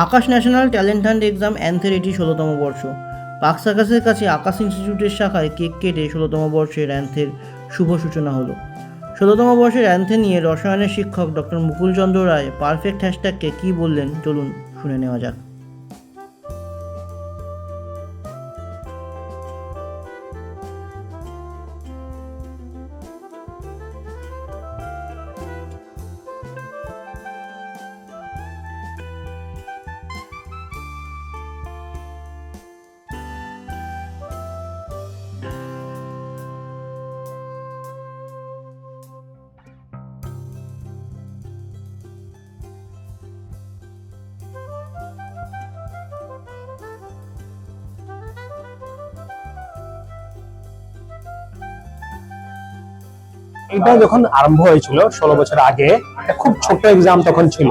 Aakash national talent hunt exam ANTHE এটি ষোলোতম বর্ষ। পাকস আকাশের কাছে আকাশ ইনস্টিটিউটের শাখায় কেক কেটে ষোলোতম বর্ষের অ্যান্থের শুভ সূচনা হলো। ষোলোতম বর্ষের অ্যান্থে নিয়ে রসায়নের শিক্ষক ডক্টর মুকুলচন্দ্র রায় পারফেক্ট হ্যাশট্যাগকে কী বললেন চলুন শুনে নেওয়া যাক। এটা যখন আরম্ভ হয়েছিল, ষোলো বছর আগে এটা খুব ছোট এক্সাম তখন ছিল।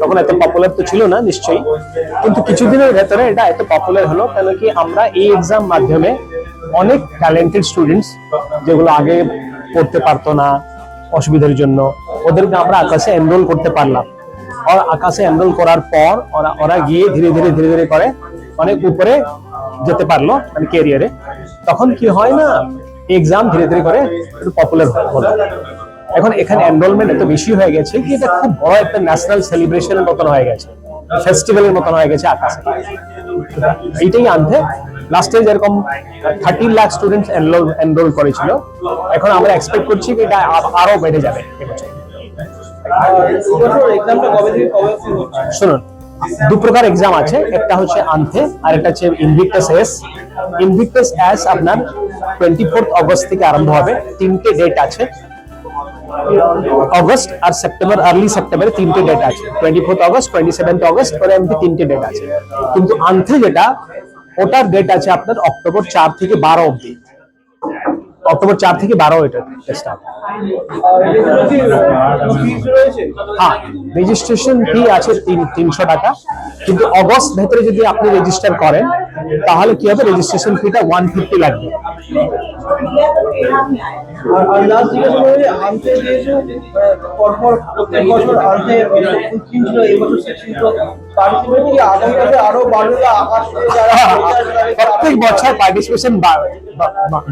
তখন এত পপুলার তো ছিল না, নিশ্চয়ই। কিন্তু কিছুদিনের ভেতরে এটা এত পপুলার হলো, কেন কি আমরা এই এক্সাম মাধ্যমে অনেক ট্যালেন্টেড স্টুডেন্টস যেগুলো আগে পড়তে পারতো না, অসুবিধার জন্য, ওদেরকে আমরা আকাশে এনরোল করতে পারলাম। আর আকাশে এনরোল করার পর ওরা ওরা গিয়ে ধীরে ধীরে ধীরে ধীরে করে অনেক উপরে যেতে পারল মানে ক্যারিয়ারে তখন কি হয় না এক্সাম ধীরে ধীরে করে একটু পপুলার হলো এখন এখানে এনরোলমেন্ট এত বেশি হয়ে গেছে কি এটা খুব বড় একটা ন্যাশনাল সেলিব্রেশনের মতন হয়ে গেছে ফেস্টিভ্যালের মতন হয়ে গেছে আকাশে। এইটাই আনতে লাস্টে যেরকম thirteen lakh students enroll enroll করেছিল, এখন আমরা এক্সপেক্ট করছি কি এটা আরও বেড়ে যাবে শুনুন, দু প্রকার এক্সাম আছে, একটা হচ্ছে আনথে আর একটা হচ্ছে ইনভিক্টাস এস ইনভিক্টাস এস আপনার টোয়েন্টি ফোর্থ অগস্ট থেকে আরম্ভ হবে। তিনটে ডেট আছে। অগস্ট আর সেপ্টেম্বর আর্লি সেপ্টেম্বরে তিনটে ডেট আছে। Twenty fourth August twenty seventh August এমনি তিনটে ডেট আছে। কিন্তু যেটা, ওটার ডেট আছে আপনার অক্টোবর চার থেকে বারো অবধি। অক্টোবর চার থেকে বারো এটা টেস্ট হ্যাঁ রেজিস্ট্রেশন ফি আছে তিন তিনশো টাকা। কিন্তু অগস্ট ভেতরে যদি আপনি রেজিস্টার করেন তাহলে কি হবে? রেজিস্ট্রেশন ফিটা ওয়ান ফিফটি লাগবে। প্রত্যেক বছর আনতে সিক্সটিন ছিল এই বছর সিক্সটিন ছিল পার্টিসিপেট কি আগামীকালে আরও বাড়বে আকাশ থেকে যারা প্রত্যেক বছর পার্টিসিপেশন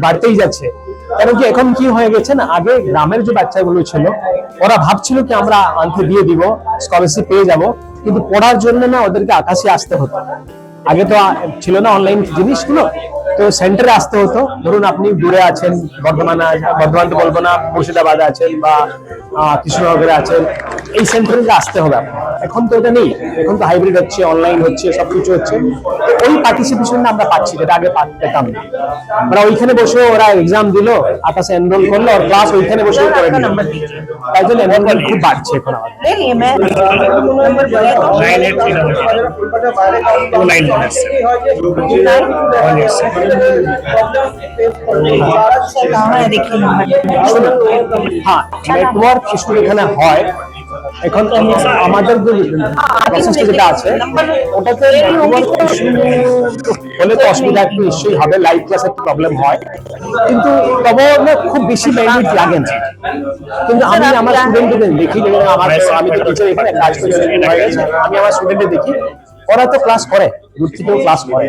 বাড়তেই যাচ্ছে। কারণ কি এখন কি হয়ে গেছে না আগে গ্রামের যে বাচ্চাগুলো ছিল ওরা ভাবছিল কি আমরা আনতে দিয়ে দিব স্কলারশিপ পেয়ে যাব কিন্তু পড়ার জন্য না ওদেরকে আকাশে আসতে হতো। আগে তো ছিল না অনলাইন জিনিসগুলো। তো সেন্টারে আসতে হতো ধরুন আপনি দূরে আছেন বর্ধমানে বর্ধমান তো বলব না মুর্শিদাবাদে আছেন বা কৃষ্ণনগরে আছেন এই সেন্টারে আসতে হবে এখন তো এটা নেই এখন তো হাইব্রিড হচ্ছে অনলাইন হচ্ছে সবকিছু হচ্ছে তো ওই পার্টিসিপেশনটা আমরা পাচ্ছি যেটা আগে পেতাম না আমরা ওইখানে বসে ওরা এক্সাম দিল আকাশে এনরোল করল আর ক্লাস ওইখানে বসে করে নিল তাই জন্য এনরোলমেন্ট খুব বাড়ছে এখন আমাদের হ্যাঁ নেটওয়ার্ক ইস্যু এখানে হয়। এখন আমাদের যেটা আছে, ওটাতে হলে তো অসুবিধা, একটু নিশ্চয়ই হবে লাইভ প্রবলেম হয়। কিন্তু তবে খুব বেশি ব্যান্ডউইথ লাগে না। কিন্তু আমি আমার স্টুডেন্টদের দেখি আমার আমি তো টিচার এখানে কাজ করি আমি আমার স্টুডেন্টদের দেখি, ওরা তো ক্লাস করে দূর ক্লাস করে।